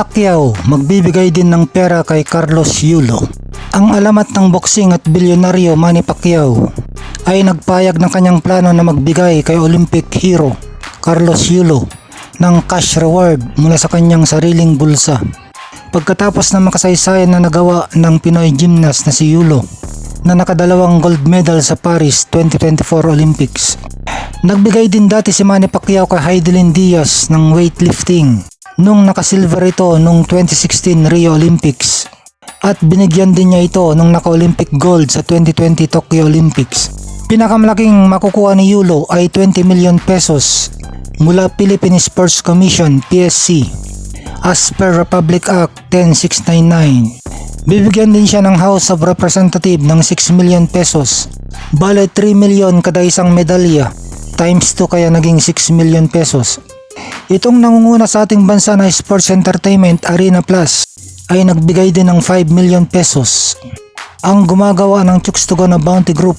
Pacquiao magbibigay din ng pera kay Carlos Yulo. Ang alamat ng boxing at bilyonaryo Manny Pacquiao ay nagpayag ng kanyang plano na magbigay kay Olympic hero Carlos Yulo ng cash reward mula sa kanyang sariling bulsa. Pagkatapos ng makasaysayan na nagawa ng Pinoy gymnast na si Yulo na nakadalawang gold medal sa Paris 2024 Olympics. Nagbigay din dati si Manny Pacquiao kay Heidelin Diaz ng weightlifting nung nakasilver ito nung 2016 Rio Olympics at binigyan din niya ito nung naka-Olympic gold sa 2020 Tokyo Olympics. Pinakamalaking makukuha ni Yulo ay 20 million pesos mula Philippine Sports Commission PSC as per Republic Act 10699. Bibigyan din siya ng House of Representative ng 6 million pesos. Bale 3 million kada isang medalya times 2 kaya naging 6 million pesos. Itong nangunguna sa ating bansa na Sports Entertainment Arena Plus ay nagbigay din ng 5 million pesos. Ang gumagawa ng Chooks to Go na Bounty Group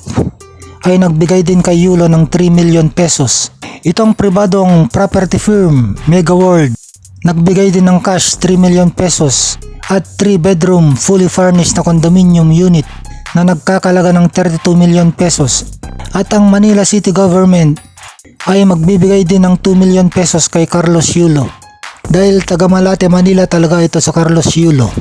ay nagbigay din kay Yulo ng 3 million pesos. Itong pribadong property firm Mega World nagbigay din ng cash 3 million pesos at 3 bedroom fully furnished na condominium unit na nagkakalaga ng 32 million pesos. At ang Manila City Government ay magbibigay din ng 2 million pesos kay Carlos Yulo. Dahil taga Malate, Manila talaga ito sa Carlos Yulo.